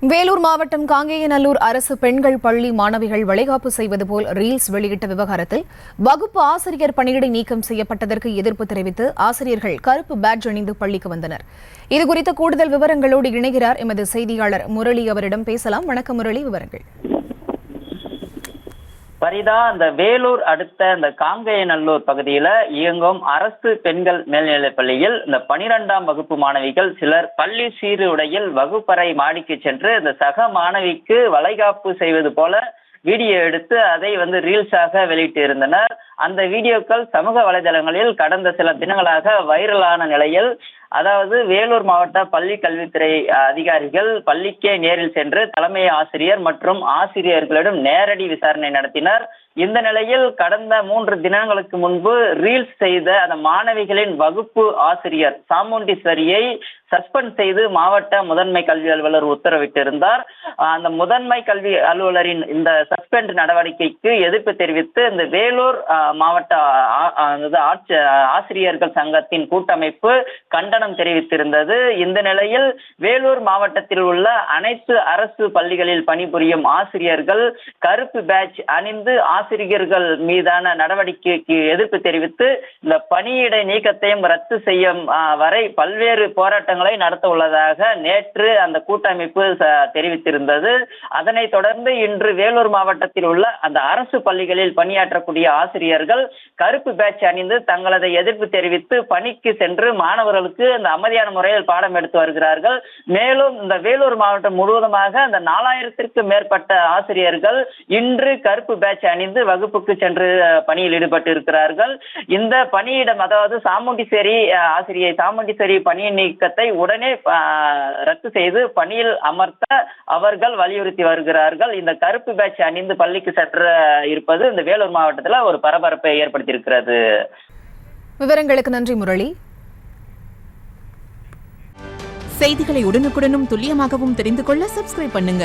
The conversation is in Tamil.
வேலூர் மாவட்டம் காங்கேயநல்லூர் அரசு பெண்கள் பள்ளி மாணவிகள் வளைகாப்பு செய்வது போல் ரீல்ஸ் வெளியிட்ட விவகாரத்தில் வகுப்பு ஆசிரியர் பணியிடை நீக்கம் செய்யப்பட்டதற்கு எதிர்ப்பு தெரிவித்து ஆசிரியர்கள் கருப்பு பேட்ஜ் அணிந்து பள்ளிக்கு வந்தனர். இதுகுறித்த கூடுதல் விவரங்களோடு இணைகிறார் எமது செய்தியாளர் முரளி அவரிடம் பேசலாம். வணக்கம் முரளி விவரங்கள். பரிதா அந்த வேலூர் அடுத்த இந்த காங்கேயநல்லூர் பகுதியில இயங்கும் அரசு பெண்கள் மேல்நிலைப் பள்ளியில் இந்த பனிரெண்டாம் வகுப்பு மாணவிகள் சிலர் பள்ளி சீருடையில் வகுப்பறை மாடிக்கு சென்று இந்த சக மாணவிக்கு வளைகாப்பு செய்வது போல வீடியோ எடுத்து அதை வந்து ரீல்ஸாக வெளியிட்டு இருந்தனர். அந்த வீடியோக்கள் சமூக வலைதளங்களில் கடந்த சில தினங்களாக வைரலான நிலையில் அதாவது வேலூர் மாவட்ட பள்ளி கல்வித்துறை அதிகாரிகள் பள்ளிக்கே நேரில் சென்று தலைமை ஆசிரியர் மற்றும் ஆசிரியர்களிடம் நேரடி விசாரணை நடத்தினர். இந்த நிலையில் கடந்த மூன்று தினங்களுக்கு முன்பு ரீல்ஸ் செய்த அந்த மாணவிகளின் வகுப்பு ஆசிரியர் சாமுண்டீஸ்வரியை சஸ்பெண்ட் செய்து மாவட்ட முதன்மை கல்வி அலுவலர் உத்தரவிட்டிருந்தார். அந்த முதன்மை கல்வி அலுவலரின் இந்த சஸ்பெண்ட் நடவடிக்கைக்கு எதிர்ப்பு தெரிவித்து இந்த வேலூர் மாவட்ட ஆட்சி ஆசிரியர்கள் சங்கத்தின் கூட்டமைப்பு கண்டனம் தெரிவித்திருந்தது. இந்த நிலையில் வேலூர் மாவட்டத்தில் உள்ள அனைத்து அரசு பள்ளிகளில் பணிபுரியும் ஆசிரியர்கள் கருப்பு பேட்ச் அணிந்து ஆசிரியர்கள் மீதான நடவடிக்கைக்கு எதிர்ப்பு தெரிவித்து இந்த பணியிடை நீக்கத்தையும் ரத்து செய்யும் வரை பல்வேறு போராட்டங்கள் நடத்த உள்ளதாக நேற்று அந்த கூட்டமைப்பு தெரிவித்திருந்தது. அதனைத் தொடர்ந்து இன்று வேலூர் மாவட்டத்தில் உள்ள அந்த அரசு பள்ளிகளில் பணியாற்றக்கூடிய ஆசிரியர்கள் கருப்பு பேட்ச் அணிந்து தங்களது எதிர்ப்பு தெரிவித்து பணிக்கு சென்று மாணவர்களுக்கு இந்த அமைதியான முறையில் பாடம் எடுத்து வருகிறார்கள். மேலும் இந்த வேலூர் மாவட்டம் முழுவதுமாக அந்த நாலாயிரத்திற்கு மேற்பட்ட ஆசிரியர்கள் இன்று கருப்பு பேட்ச் அணிந்து வகுப்புக்கு சென்று பணியில் ஈடுபட்டு இருக்கிறார்கள் இந்த பணியிடம் அதாவது சாமுண்டிசேரி ஆசிரியை சாமுண்டிசேரி பணி நீக்கத்தை உடனே ரத்து செய்து பணியில் அமர்த்த அவர்கள் வலியுறுத்தி வருகிறார்கள். இந்த கருப்பு பேட்ச் அணிந்து பள்ளிக்கு சென்று இருப்பது இந்த வேலூர் மாவட்டத்தில் ஒரு பரபரப்பை ஏற்படுத்தியிருக்கிறது. விவரங்களுக்கு நன்றி முரளி. செய்திகளை உடனுக்குடனும் துல்லியமாகவும் தெரிந்து கொள்ள சப்ஸ்கிரைப் பண்ணுங்க.